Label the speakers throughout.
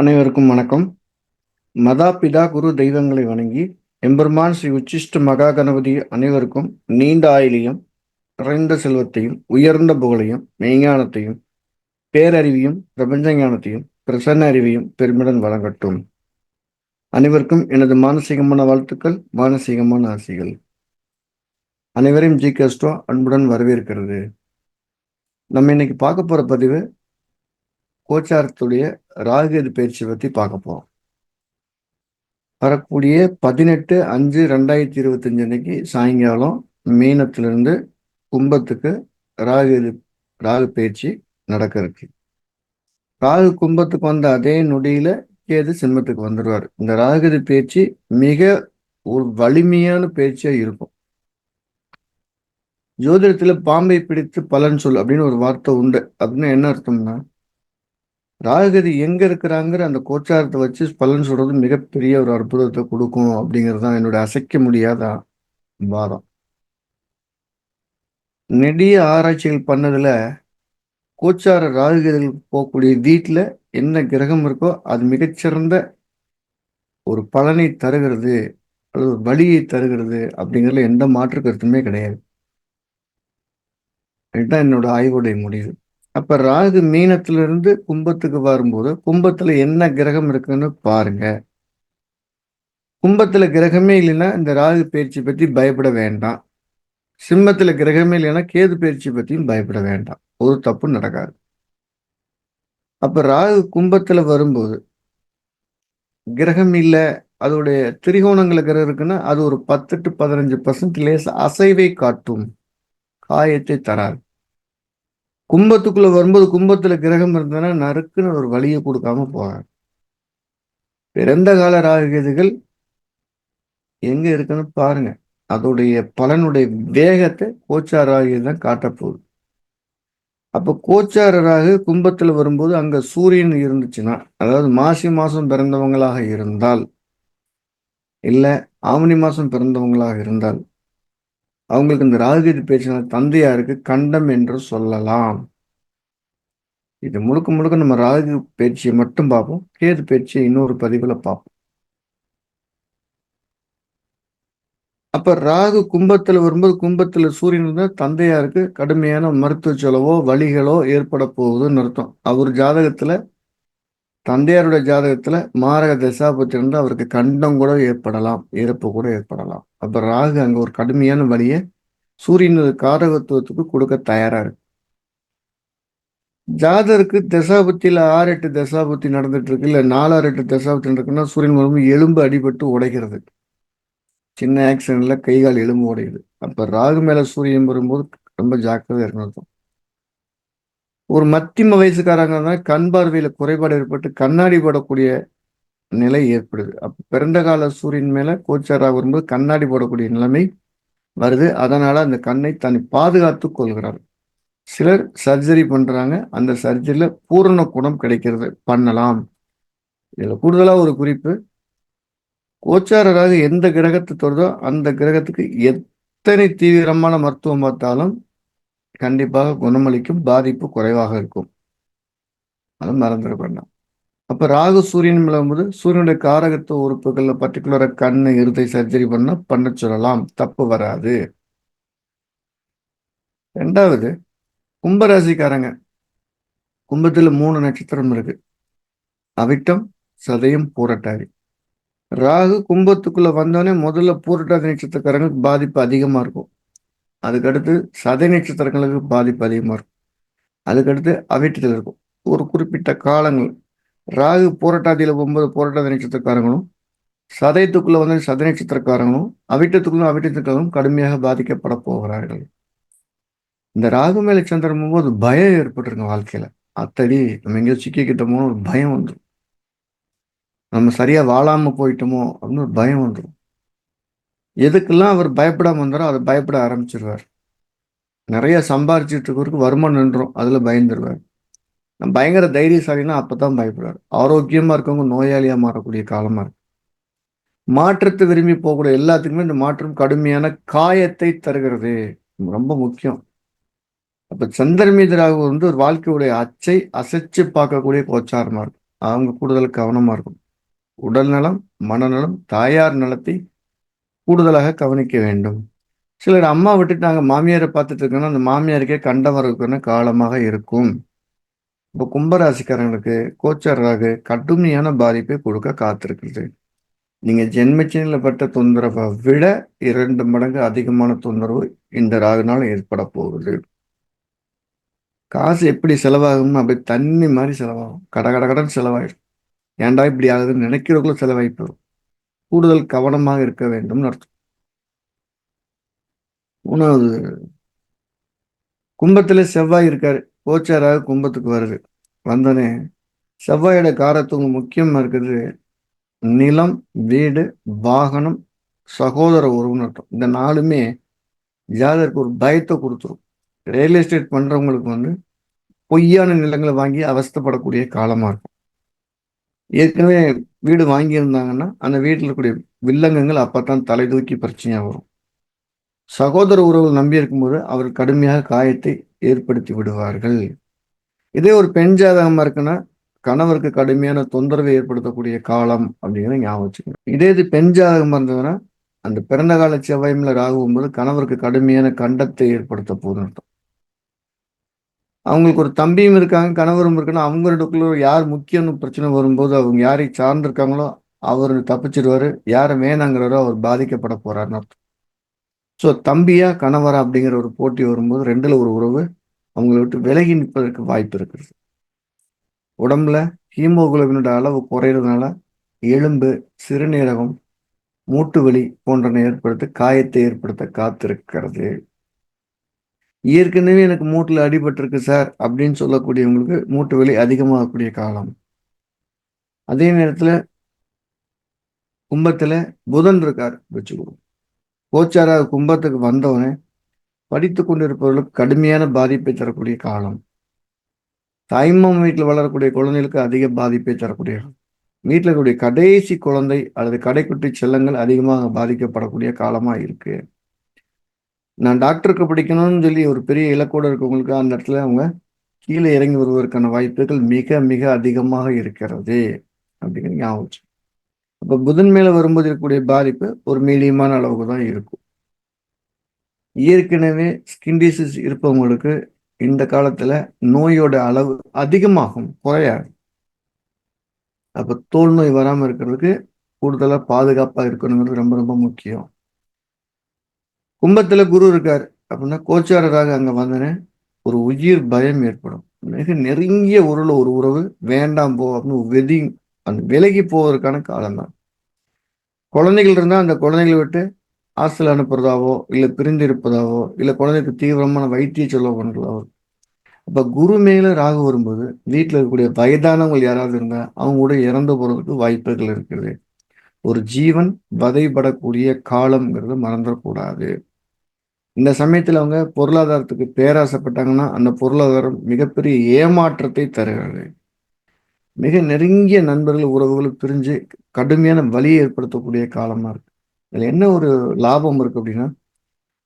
Speaker 1: அனைவருக்கும் வணக்கம். மதா பிதா குரு தெய்வங்களை வணங்கி எம்பெருமான் ஸ்ரீ உச்சிஷ்ட மகா கணபதி அனைவருக்கும் நீண்ட ஆயிலையும் நிறைந்த செல்வத்தையும் உயர்ந்த புகழையும் மெய்ஞானத்தையும் பேரறிவையும் பிரபஞ்ச ஞானத்தையும் பிரசன்ன அறிவையும் பெருமிடன் வழங்கட்டும். அனைவருக்கும் எனது மானசீகமான வாழ்த்துக்கள் மானசீகமான ஆசைகள். அனைவரையும் ஜி கஸ்டோ அன்புடன் வரவேற்கிறது. நம்ம இன்னைக்கு பார்க்க போற பதிவு கோச்சாரத்துடைய ராகுகேது பயிற்சி பற்றி பார்க்க போகிறோம் வரக்கூடிய பதினெட்டு அஞ்சு ரெண்டாயிரத்தி இருபத்தஞ்சு அன்னைக்கு சாயங்காலம் மீனத்திலிருந்து கும்பத்துக்கு ராகு ராகு பயிற்சி நடக்க இருக்கு ராகு கும்பத்துக்கு வந்த அதே நொடியில கேது சிம்மத்துக்கு வந்துடுவார் இந்த ராகுது பயிற்சி மிக ஒரு வலிமையான பயிற்சியா இருக்கும். ஜோதிடத்துல பாம்பை பிடித்து பலன் சொல் அப்படின்னு ஒரு வார்த்தை உண்டு. அப்படின்னு என்ன அர்த்தம்னா ராகுகதி எங்க இருக்கிறாங்கிற அந்த கோச்சாரத்தை வச்சு பலன் சொல்றது மிகப்பெரிய ஒரு அற்புதத்தை கொடுக்கும் அப்படிங்கிறது தான் என்னுடைய அசைக்க முடியாத வாதம். நெடிய ஆராய்ச்சிகள் பண்ணதுல கோச்சார ராகுகதிகள் போகக்கூடிய வீட்டில் என்ன கிரகம் இருக்கோ அது மிகச்சிறந்த ஒரு பலனை தருகிறது அல்லது வழியை தருகிறது அப்படிங்கிறதுல எந்த மாற்று கருத்துமே கிடையாது. இதுதான் என்னோட ஆய்வுடைய முடிவு. அப்ப ராகு மீனத்திலிருந்து கும்பத்துக்கு வரும்போது கும்பத்துல என்ன கிரகம் இருக்குன்னு பாருங்க. கும்பத்துல கிரகமே இல்லைன்னா இந்த ராகு பயிற்சி பத்தி பயப்பட வேண்டாம். சிம்மத்துல கிரகமே இல்லைன்னா கேது பயிற்சி பத்தியும் பயப்பட வேண்டாம். ஒரு தப்பு நடக்காது. அப்ப ராகு கும்பத்துல வரும்போது கிரகம் இல்லை அதோடைய திரிகோணங்கள் கிரகம் இருக்குன்னா அது ஒரு பத்து டு பதினஞ்சு பர்சன்ட் லேஸ் அசைவை காட்டும் காயத்தை தராது. கும்பத்துக்குள்ள வரும்போது கும்பத்துல கிரகம் இருந்ததுன்னா நறுக்குன்னு ஒரு வழியை கொடுக்காம போறாங்க. பிறந்த கால ராகுகேதுகள் எங்க இருக்குன்னு பாருங்க. அதோடைய பலனுடைய வேகத்தை கோச்சார ராகு தான் காட்டப்போகுது அப்ப கோச்சார ராகு கும்பத்துல வரும்போது அங்க சூரியன் இருந்துச்சுன்னா அதாவது மாசி மாசம் பிறந்தவங்களாக இருந்தால் இல்ல ஆவணி மாசம் பிறந்தவங்களாக இருந்தால் அவங்களுக்கு இந்த ராகுகேது பேச்சின தந்தையாருக்கு கண்டம் என்று சொல்லலாம். இது முழுக்க முழுக்க நம்ம ராகு பயிற்சியை மட்டும் பார்ப்போம். கேது பயிற்சியை இன்னொரு பதிவில் பார்ப்போம். அப்ப ராகு கும்பத்துல வரும்போது கும்பத்துல சூரியன் இருந்தால் தந்தையாருக்கு கடுமையான மருத்துவ செலவோ வழிகளோ ஏற்பட போகுதுன்னு அர்த்தம். அவர் ஜாதகத்துல தந்தையாருடைய ஜாதகத்துல மாரக தசாபத்தி இருந்தால் அவருக்கு கண்டம் கூட ஏற்படலாம் இறப்பு கூட ஏற்படலாம். அப்ப ராகு அங்க ஒரு கடுமையான வழியை சூரியனது காரகத்துவத்துக்கு கொடுக்க தயாரா இருக்கு. ஜாதருக்கு தசாபத்தியில ஆறு எட்டு தசாபத்தி நடந்துட்டு இருக்கு. இல்ல நாலு ஆறு எட்டு தசாபத்தி இருக்குன்னா சூரியன் வரும்போது எலும்பு அடிபட்டு உடைக்கிறது சின்ன ஆக்சிடென்ட்ல கை கால் எலும்பு உடையுது. அப்ப ராகு மேல சூரியன் வரும்போது ரொம்ப ஜாக்கிரதையா இருக்கணும் ஒரு மத்திம வயசுக்காரங்க தான் கண் பார்வையில குறைபாடு ஏற்பட்டு கண்ணாடி படக்கூடிய நிலை ஏற்படுது. அப்போ பிறந்த கால சூரியன் மேலே கோச்சாராக வரும்போது கண்ணாடி போடக்கூடிய நிலைமை வருது. அதனால் அந்த கண்ணை தன்னை பாதுகாத்து கொள்கிறார். சிலர் சர்ஜரி பண்ணுறாங்க அந்த சர்ஜரியில் பூரண குணம் கிடைக்கிறது. பண்ணலாம். இதில் கூடுதலாக ஒரு குறிப்பு. கோச்சாரராக எந்த கிரகத்தை தொடுதோ அந்த கிரகத்துக்கு எத்தனை தீவிரமான மருத்துவம் பார்த்தாலும் கண்டிப்பாக குணமளிக்கும் பாதிப்பு குறைவாக இருக்கும். அதை மறந்துட வேண்டாம். அப்ப ராகு சூரியன் விளம்புது சூரியனுடைய காரகத்துவ உறுப்புகள்ல பர்டிகுலரா கண்ணு இருதை சர்ஜரி பண்ண பண்ண சொல்லலாம். தப்பு வராது. ரெண்டாவது கும்பராசிக்காரங்க. கும்பத்துல மூணு நட்சத்திரம் இருக்கு. அவிட்டம் சதயம் பூரட்டாதி. ராகு கும்பத்துக்குள்ள வந்தோடனே முதல்ல பூரட்டாதி நட்சத்திரக்காரங்களுக்கு பாதிப்பு அதிகமா இருக்கும். அதுக்கடுத்து சதை நட்சத்திரங்களுக்கு பாதிப்பு அதிகமா இருக்கும். அதுக்கடுத்து அவிட்டத்தில் இருக்கும். ஒரு குறிப்பிட்ட காலங்கள். ராகு போராட்டாதியில் போகும்போது போராட்டாதி நட்சத்திரக்காரங்களும் சதயத்துக்குள்ள வந்து சத நட்சத்திரக்காரங்களும் அவிட்டத்துக்குள்ள அவிட்டத்துக்காரங்களும் கடுமையாக பாதிக்கப்பட போகிறார்கள். இந்த ராகு மேல சந்திரன் போது பயம் ஏற்பட்டுருங்க வாழ்க்கையில. அத்தடி நம்ம எங்கேயோ சிக்கிக்கிட்டோமோ ஒரு பயம் வந்துடும் நம்ம சரியா வாழாம போயிட்டோமோ அப்படின்னு ஒரு பயம் வந்துடும் எதுக்கெல்லாம் அவர் பயப்படாமல் வந்தாரோ அதை பயப்பட ஆரம்பிச்சிருவார். நிறைய சம்பாரிச்சிட்டு இருக்கவருக்கு வருமானம் நின்றோம் அதில் பயந்துருவார். பயங்கர தைரியசாலினா அப்பதான் பயப்படுவார். ஆரோக்கியமா இருக்கவங்க நோயாளியா மாறக்கூடிய காலமா இருக்கு. மாற்றத்தை விரும்பி போகக்கூடிய எல்லாத்துக்குமே இந்த மாற்றம் கடுமையான காயத்தை தருகிறது. ரொம்ப முக்கியம். அப்ப சந்திரன் மீது ராகு வந்து ஒரு வாழ்க்கையுடைய அச்சை அசைச்சு பார்க்கக்கூடிய கோச்சாரமா இருக்கும். அவங்க கூடுதல் கவனமா இருக்கும். உடல் நலம் மனநலம் தாயார் நலத்தை கூடுதலாக கவனிக்க வேண்டும். சிலர் அம்மா விட்டுட்டு நாங்கள் மாமியாரை பார்த்துட்டு இருக்கோம்னா அந்த மாமியாருக்கே கண்டவர்களுக்கான காலமாக இருக்கும். இப்போ கும்பராசிக்காரங்களுக்கு கோச்சர் ராகு கடுமையான பாதிப்பை கொடுக்க காத்திருக்கிறது. நீங்கள் ஜென்மச்சனியில் பட்ட தொந்தரவை விட இரண்டு மடங்கு அதிகமான தொந்தரவு இந்த ராகுனால் ஏற்பட போகுது. காசு எப்படி செலவாகும் அப்படி தண்ணி மாதிரி செலவாகும். கட கட கடன் செலவாயிடும். ஏன்டா இப்படி ஆகுதுன்னு நினைக்கிறவங்களும் செலவாயிப்போம் கூடுதல் கவனமாக இருக்க வேண்டும்னு அர்த்தம். மூணாவது கும்பத்தில் செவ்வாய் இருக்காரு. கோச்சாராக கும்பத்துக்கு வருது. வந்தோடனே செவ்வாயோட காரத்துவம் முக்கியமாக இருக்குது. நிலம் வீடு வாகனம் சகோதர உறவுன்னு அர்த்தம். இந்த நாலுமே ஜாதருக்கு ஒரு பயத்தை கொடுத்துரும். ரியல் எஸ்டேட் பண்ணுறவங்களுக்கு வந்து பொய்யான நிலங்களை வாங்கி அவஸ்தப்படக்கூடிய காலமாக இருக்கும். ஏற்கனவே வீடு வாங்கியிருந்தாங்கன்னா அந்த வீட்டில் இருக்கக்கூடிய வில்லங்கங்கள் அப்பத்தான் தலை தூக்கி பிரச்சனையாக வரும். சகோதர உறவுகள் நம்பி இருக்கும்போது அவர் கடுமையாக காயத்தை ஏற்படுத்தி விடுவார்கள். இதே ஒரு பெண் ஜாதகமா இருக்குன்னா கணவருக்கு கடுமையான தொந்தரவை ஏற்படுத்தக்கூடிய காலம் அப்படிங்கிறத ஞாபகம் வச்சுக்கணும் இதே இது பெண் ஜாதகம் இருந்ததுன்னா அந்த பிறந்த கால செவ்வாய்மில் ராகுவும் போது கணவருக்கு கடுமையான கண்டத்தை ஏற்படுத்த போதும் அர்த்தம். அவங்களுக்கு ஒரு தம்பியும் இருக்காங்க கணவரும் இருக்குன்னா அவங்களுக்குள்ள யார் முக்கியன்னு பிரச்சனை வரும்போது அவங்க யாரை சார்ந்திருக்காங்களோ அவர் தப்பிச்சிருவாரு யாரை வேணாங்கிறாரோ அவர் பாதிக்கப்பட போறாருன்னு அர்த்தம். ஸோ தம்பியா கணவரா அப்படிங்கிற ஒரு போட்டி வரும்போது ரெண்டுல ஒரு உறவு அவங்கள விட்டு விலகி நிற்பதற்கு வாய்ப்பு இருக்கிறது. உடம்புல ஹீமோகுளோபினோட அளவு குறையிறதுனால எலும்பு சிறுநீரகம் மூட்டு வலி போன்றன ஏற்படுத்த காயத்தை ஏற்படுத்த காத்திருக்கிறது. ஏற்கனவே எனக்கு மூட்டில் அடிபட்டிருக்கு சார் அப்படின்னு சொல்லக்கூடியவங்களுக்கு மூட்டு வலி அதிகமாகக்கூடிய காலம். அதே நேரத்தில் கும்பத்தில் புதன் இருக்கார் வச்சுக்கணும் கோச்சாராக கும்பத்துக்கு வந்தவனே படித்து கொண்டிருப்பவர்களுக்கு கடுமையான பாதிப்பை தரக்கூடிய காலம். தாய்மம் வீட்டில் வளரக்கூடிய குழந்தைகளுக்கு அதிக பாதிப்பை தரக்கூடிய வீட்டில் இருக்கக்கூடிய கடைசி குழந்தை அல்லது கடைக்குட்டி செல்லங்கள் அதிகமாக பாதிக்கப்படக்கூடிய காலமாக இருக்கு. நான் டாக்டருக்கு படிக்கணும்னு சொல்லி ஒரு பெரிய இலக்கோடு இருக்கவங்களுக்கு அந்த இடத்துல அவங்க கீழே இறங்கி வருவதற்கான வாய்ப்புகள் மிக மிக அதிகமாக இருக்கிறது. அப்படிங்கிற ஞாபகம் அப்போ புதன் மேல வரும்போது இருக்கக்கூடிய பாதிப்பு ஒரு மீடியமான அளவுக்கு தான் இருக்கும். ஏற்கனவே ஸ்கின் டிசீஸ் இருப்பவங்களுக்கு இந்த காலத்துல நோயோட அளவு அதிகமாகும் குறையாது. அப்போ தோல் நோய் வராம இருக்கிறதுக்கு கூடுதலா பாதுகாப்பா இருக்கணுங்கிறது ரொம்ப ரொம்ப முக்கியம். கும்பத்துல குரு இருக்கார் அப்படின்னா கோச்சாரராக அங்க வந்தனே ஒரு உயிர் பயம் ஏற்படும். மிக நெருங்கிய உருளை ஒரு உறவு வேண்டாம் போ அப்படின்னு வெதி அந்த விலகி போவதற்கான காலம்தான். குழந்தைகள் இருந்தால் அந்த குழந்தைகளை விட்டு ஹாஸ்டல் அனுப்புறதாவோ இல்லை பிரிந்து இருப்பதாவோ இல்லை குழந்தைக்கு தீவிரமான வைத்திய செலவு பண்ணுறதாவோ அப்போ குரு மேலே ராகு வரும்போது வீட்டில் இருக்கக்கூடிய வயதானவங்க யாராவது இருந்தால் அவங்க கூட இறந்து போகிறதுக்கு வாய்ப்புகள் இருக்குது ஒரு ஜீவன் வதைபடக்கூடிய காலம்ங்கிறது மறந்துடக்கூடாது இந்த சமயத்தில் அவங்க பொருளாதாரத்துக்கு பேராசைப்பட்டாங்கன்னா அந்த பொருளாதாரம் மிகப்பெரிய ஏமாற்றத்தை தருகிறது. மிக நெருங்கிய நண்பர்கள் உறவுகள் பிரிஞ்சு கடுமையான வலியை ஏற்படுத்தக்கூடிய காலமா இருக்கு. இதில் என்ன ஒரு லாபம் இருக்கு அப்படின்னா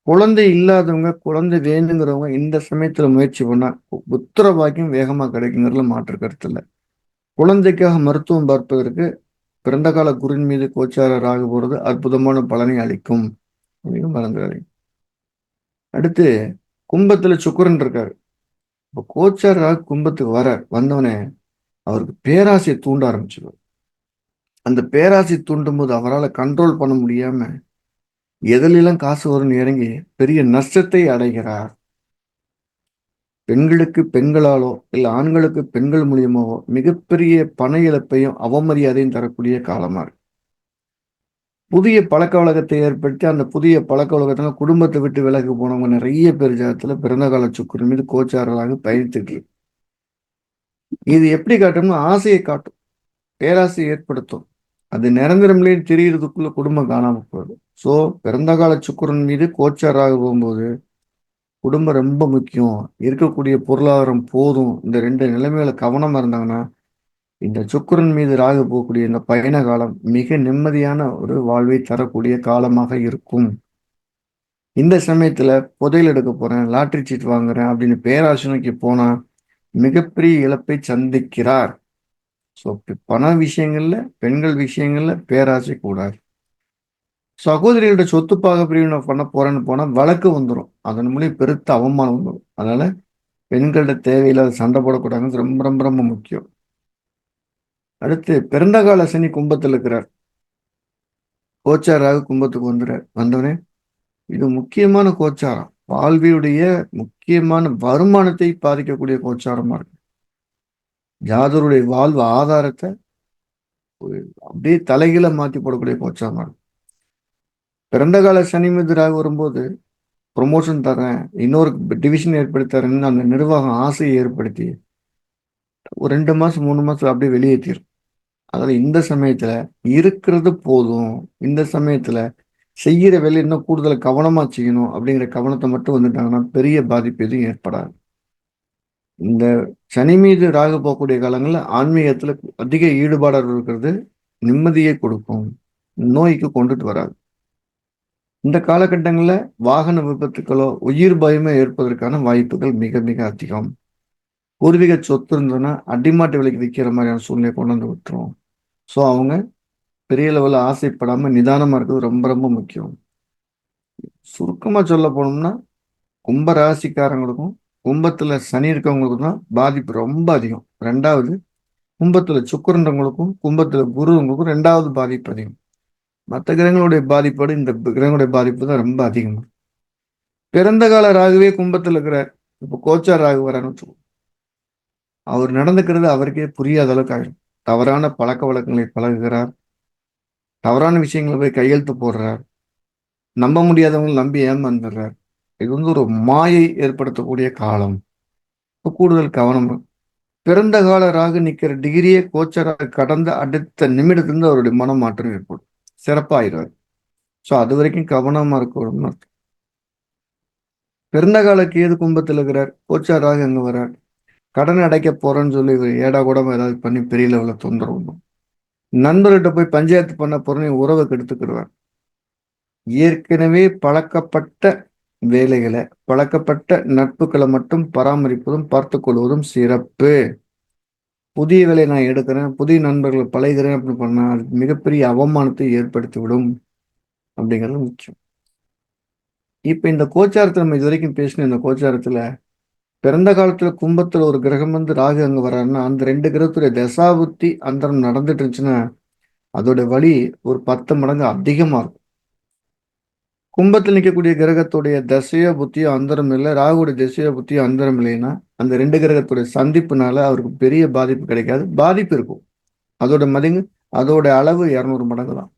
Speaker 1: குழந்தை இல்லாதவங்க குழந்தை வேணுங்கிறவங்க இந்த சமயத்தில் முயற்சி பண்ணா உத்தர பாக்கியம் வேகமாக கிடைக்குங்கிறதுல மாற்று கருத்து இல்லை. குழந்தைக்காக மருத்துவம் பார்ப்பதற்கு பிறந்த கால குரின் மீது கோச்சாரர் ஆக போறது அற்புதமான பலனை அளிக்கும் அப்படின்னு மறந்துடாதீங்க. அடுத்து கும்பத்துல சுக்கரன் இருக்காரு. இப்போ கோச்சாரராக கும்பத்துக்கு வர வந்தவனே அவருக்கு பேராசையை தூண்ட ஆரம்பிச்சிடும் அந்த பேராசை தூண்டும் போது அவரால் கண்ட்ரோல் பண்ண முடியாம எதிலெல்லாம் காசு வரும்னு இறங்கி பெரிய நஷ்டத்தை அடைகிறார். பெண்களுக்கு பெண்களாலோ இல்லை ஆண்களுக்கு பெண்கள் மூலியமாவோ மிகப்பெரிய பண இழப்பையும் அவமரியாதையும் தரக்கூடிய காலமாக இருக்கு. புதிய பழக்க வழக்கத்தை ஏற்படுத்தி அந்த புதிய பழக்க வழக்கத்துல குடும்பத்தை விட்டு விலகி போனவங்க நிறைய பேர் ஜாதத்தில் பிறந்த கால சுக்கரன் மீது கோச்சாரலாக பயணித்துட்டு இது எப்படி காட்டும்னா ஆசையை காட்டும். பேராசையை ஏற்படுத்தும். அது நிரந்தரம்லேயே தெரிகிறதுக்குள்ள குடும்பம் காணாமல் போயிடும். ஸோ பிறந்த கால சுக்கரன் மீது கோச்சாராக போகும்போது குடும்பம் ரொம்ப முக்கியம். இருக்கக்கூடிய பொருளாதாரம் போதும். இந்த ரெண்டு நிலைமையில கவனமாக இருந்தாங்கன்னா இந்த சுக்கரன் மீது ராகு போகக்கூடிய இந்த பயண காலம் மிக நிம்மதியான ஒரு வாழ்வை தரக்கூடிய காலமாக இருக்கும். இந்த சமயத்தில் புதையல் எடுக்க போகிறேன் லாட்ரி சீட் வாங்குறேன் அப்படின்னு பேராசனைக்கு போனால் மிகப்பெரிய இழப்பை சந்திக்கிறார். ஸோ பண விஷயங்கள்ல பெண்கள் விஷயங்கள்ல பேராசை கூடாது. சகோதரிகளோட சொத்து பாக பிரிவினை பண்ண போறேன்னு போனா வழக்கு வந்துடும் அதன் மூலியம் பெருத்த அவமானம் வந்துடும் அதனால பெண்கள்ட்ட தேவையில்லாத சண்டை போடக்கூடாதுன்னு ரொம்ப ரொம்ப ரொம்ப முக்கியம். அடுத்து பிறந்தகால சனி கும்பத்தில் இருக்கிறார். கோச்சாராக கும்பத்துக்கு வந்துடுறார் வந்தவனே இது முக்கியமான கோச்சாரம். வாழ்வியுடைய முக்கியமான வருமானத்தை பாதிக்கக்கூடிய கோச்சாரமா இருக்கு. ஜாதருடைய வாழ்வு ஆதாரத்தை அப்படியே தலைகீழ மாத்தி போடக்கூடிய கோச்சாரமா இருக்கு. பிறந்த கால சனி மீதராக வரும்போது ப்ரொமோஷன் தரேன் இன்னொரு டிவிஷன் ஏற்படுத்தி தரேன்னு அந்த நிர்வாகம் ஆசையை ஏற்படுத்தி ஒரு ரெண்டு மாசம் மூணு மாசம் அப்படியே வெளியேற்றிடும் அதில் இந்த சமயத்துல இருக்கிறது போதும். இந்த சமயத்துல செய்கிற வேலை இன்னும் கூடுதல் கவனமா செய்யணும் அப்படிங்கிற கவனத்தை மட்டும் வந்துட்டாங்கன்னா பெரிய பாதிப்பு எதுவும் ஏற்படாது. இந்த சனி மீது ராகு போகக்கூடிய காலங்களில் ஆன்மீகத்தில் அதிக ஈடுபாடு இருக்கிறது நிம்மதியை கொடுக்கும். நோய்க்கு கொண்டுட்டு வராது. இந்த காலகட்டங்களில் வாகன விபத்துக்களோ உயிர் பயமோ ஏற்பதற்கான வாய்ப்புகள் மிக மிக அதிகம். பூர்வீக சொத்து இருந்ததுன்னா அடிமாட்டு விலைக்கு விற்கிற மாதிரியான சூழ்நிலை கொண்டு வந்து விட்டுரும். ஸோ அவங்க பெரிய லெவலில் ஆசைப்படாமல் நிதானமாக இருக்கிறது ரொம்ப ரொம்ப முக்கியம். சுருக்கமாக சொல்ல போனோம்னா கும்ப ராசிக்காரங்களுக்கும் கும்பத்தில் சனி இருக்கவங்களுக்கும் தான் பாதிப்பு ரொம்ப அதிகம். ரெண்டாவது கும்பத்தில் சுக்கரன்றவங்களுக்கும் கும்பத்தில் குருவங்களுக்கும் ரெண்டாவது பாதிப்பு அதிகம். மற்ற கிரகங்களுடைய பாதிப்போடு இந்த கிரகங்களுடைய பாதிப்பு தான் ரொம்ப அதிகம். பிறந்த கால ராகுவே கும்பத்தில் இருக்கிறார். இப்போ கோச்சார் ராகு வரான்னு அவர் நடந்துக்கிறது அவருக்கே புரியாத அளவுக்கு ஆகிடும் தவறான பழக்க வழக்கங்களை பழகுகிறார். தவறான விஷயங்களை போய் கையெழுத்து போடுறார். நம்ப முடியாதவங்க நம்பி ஏமாந்துடுறார். இது வந்து ஒரு மாயை ஏற்படுத்தக்கூடிய காலம். கூடுதல் கவனம். பிறந்த கால ராகு நிற்கிற டிகிரியே கோச்சராக கடந்த அடுத்த நிமிடத்துலேருந்து அவருடைய மனம் மாற்றம் ஏற்படும். சிறப்பாயிடுவார். ஸோ அது வரைக்கும் கவனமாக இருக்கணும்னு அர்த்தம். பிறந்த கால கேது கும்பத்தில் இருக்கிறார். கோச்சாராக அங்கே வர்றார். கடன் அடைக்க போறேன்னு சொல்லி ஏடா கூட ஏதாவது பண்ணி பெரிய லெவலில் தொந்தரவு நண்பர்கிட்ட போய் பஞ்சாயத்து பண்ண போறேன்னு உறவை கெடுத்துக்கிடுவேன் ஏற்கனவே பழக்கப்பட்ட வேலைகளை பழக்கப்பட்ட நட்புகளை மட்டும் பராமரிப்பதும் பார்த்து கொள்வதும் சிறப்பு. புதிய வேலையை நான் எடுக்கிறேன் புதிய நண்பர்களை பழகிறேன் அப்படின்னு பண்ணா அது மிகப்பெரிய அவமானத்தை ஏற்படுத்தி விடும் அப்படிங்கிறது முக்கியம். இப்போ இந்த கோச்சாரத்தில் நம்ம இது வரைக்கும் பேசின இந்த கோச்சாரத்தில் பிறந்த காலத்துல கும்பத்துல ஒரு கிரகம் வந்து ராகு அங்க வர்றாருன்னா அந்த ரெண்டு கிரகத்துடைய தசாபுத்தி அந்தரம் நடந்துட்டு இருந்துச்சுன்னா அதோட வழி ஒரு பத்து மடங்கு அதிகமா இருக்கும். கும்பத்தில் நிற்கக்கூடிய கிரகத்துடைய தசையோ புத்தியோ அந்தரம் இல்லை ராகுடைய தசையோ புத்தியோ அந்தரம் இல்லைன்னா அந்த ரெண்டு கிரகத்துடைய சந்திப்புனால அவருக்கு பெரிய பாதிப்பு கிடைக்காது. பாதிப்பு இருக்கும். அதோட மதிங்கு அதோட அளவு இரநூறு மடங்கு தான்.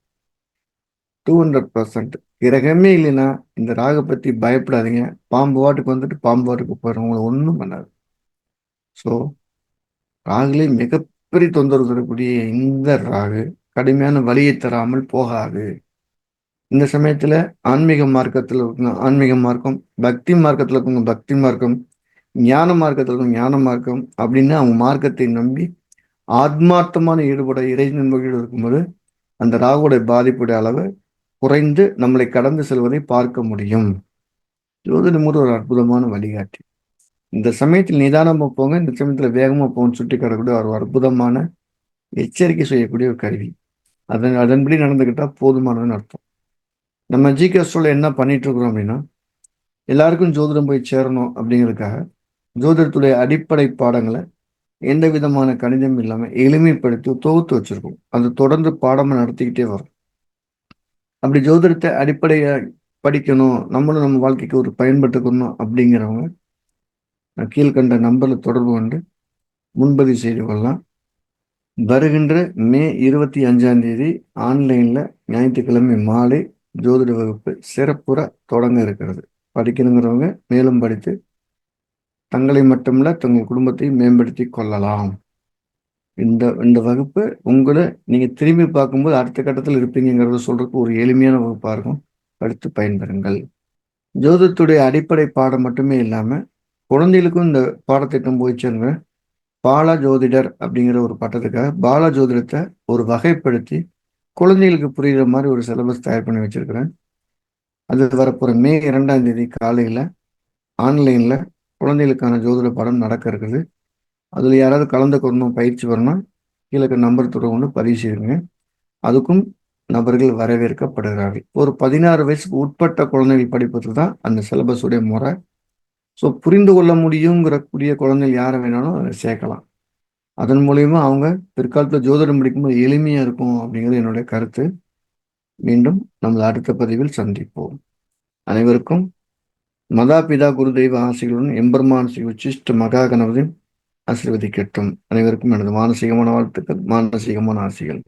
Speaker 1: டூ ஹண்ட்ரட் பர்சன்ட் கிரகமே இல்லைன்னா இந்த ராகை பற்றி பயப்படாதீங்க. பாம்பு வாட்டுக்கு வந்துட்டு பாம்பு வாட்டுக்கு போயிடும் உங்களை ஒன்றும் பண்ணாது. ஸோ ராகுலே மிகப்பெரிய தொந்தரவு தரக்கூடிய இந்த ராகு கடுமையான வழியை தராமல் போகாது. இந்த சமயத்தில் ஆன்மீக மார்க்கத்தில் இருக்கவங்க ஆன்மீக மார்க்கம் பக்தி மார்க்கத்தில் இருக்கவங்க பக்தி மார்க்கம் ஞான மார்க்கத்தில் இருக்கவங்க ஞான மார்க்கம் அப்படின்னு அவங்க மார்க்கத்தை நம்பி ஆத்மார்த்தமான ஈடுபட இறை நண்பர்கள் இருக்கும்போது அந்த ராகுடைய பாதிப்புடைய அளவு குறைந்து நம்மளை கடந்து செல்வதை பார்க்க முடியும். ஜோதிடமுறை ஒரு அற்புதமான வழிகாட்டி. இந்த சமயத்தில் நிதானமாக போங்க. இந்த சமயத்தில் வேகமாக போங்க. சுட்டி காட்டக்கூடிய ஒரு அற்புதமான எச்சரிக்கை செய்யக்கூடிய ஒரு கருவி. அதன் அதன்படி நடந்துக்கிட்டால் போதுமானதுன்னு அர்த்தம். நம்ம ஜிகேஸ்டோல என்ன பண்ணிட்டு இருக்கிறோம் அப்படின்னா எல்லாருக்கும் ஜோதிடம் போய் சேரணும் அப்படிங்கிறதுக்காக ஜோதிடத்துடைய அடிப்படை பாடங்களை எந்த விதமான கணிதம் இல்லாமல் எளிமைப்படுத்தி தொகுத்து வச்சுருக்கோம். அது தொடர்ந்து பாடமாக நடத்திக்கிட்டே வரும். அப்படி ஜோதிடத்தை அடிப்படையை படிக்கணும் நம்மளும் நம்ம வாழ்க்கைக்கு ஒரு பயன்படுத்திக்கணும் அப்படிங்கிறவங்க நான் கீழ்கண்ட நம்பரில் தொடர்பு கொண்டு முன்பதிவு செய்து கொள்ளலாம். வருகின்ற மே இருபத்தி அஞ்சாம் தேதி ஆன்லைனில் ஞாயிற்றுக்கிழமை மாலை ஜோதிட வகுப்பு சிறப்புற தொடங்க இருக்கிறது. படிக்கணுங்கிறவங்க மேலும் படித்து தங்களை மட்டுமல்ல தங்கள் குடும்பத்தை மேம்படுத்தி கொள்ளலாம். இந்த இந்த வகுப்பு உங்களை நீங்கள் திரும்பி பார்க்கும்போது அடுத்த கட்டத்தில் இருப்பீங்கிறத சொல்றதுக்கு ஒரு எளிமையான வகுப்பாக இருக்கும். படித்து பயன்பெறுங்கள். ஜோதிடத்துடைய அடிப்படை பாடம் மட்டுமே இல்லாமல் குழந்தைகளுக்கும் இந்த பாடத்திட்டம் போய் சேருங்க. பாலா ஜோதிடர் அப்படிங்கிற ஒரு பட்டத்துக்காக பாலா ஜோதிடத்தை ஒரு வகைப்படுத்தி குழந்தைகளுக்கு புரிகிற மாதிரி ஒரு சிலபஸ் தயார் பண்ணி வச்சிருக்கிறேன். அது வரப்போகிற மே இரண்டாம் தேதி காலையில் ஆன்லைனில் குழந்தைகளுக்கான ஜோதிட பாடம் நடக்க இருக்குது. அதில் யாராவது கலந்துக்கணும் பயிற்சி வரணும் கீழே நம்பர் தொடர்பு பதிவு செய்யுங்க. அதுக்கும் நபர்கள் வரவேற்கப்படுகிறார்கள். ஒரு பதினாறு வயசுக்கு உட்பட்ட குழந்தைகள் படிப்பது தான் அந்த சிலபஸுடைய முறை. ஸோ புரிந்து கொள்ள முடியுங்கிறக்கூடிய குழந்தைகள் யாரை வேணாலும் அதை சேர்க்கலாம். அதன் மூலயமா அவங்க பிற்காலத்தில் ஜோதிடம் படிக்கும்போது எளிமையாக இருக்கும் அப்படிங்கிறது என்னுடைய கருத்து. மீண்டும் நமது அடுத்த பதிவில் சந்திப்போம். அனைவருக்கும் மதா பிதா குரு குருதெய்வ ஆசைகளுடன் எம்பெருமான் ஸ்ரீ உச்சிஷ்ட மகா கணவரின் ஆசீர்வதிக்கட்டும். அனைவருக்கும் எனது மானசீகமான வாழ்த்துக்கள் மானசீகமான ஆசைகள்.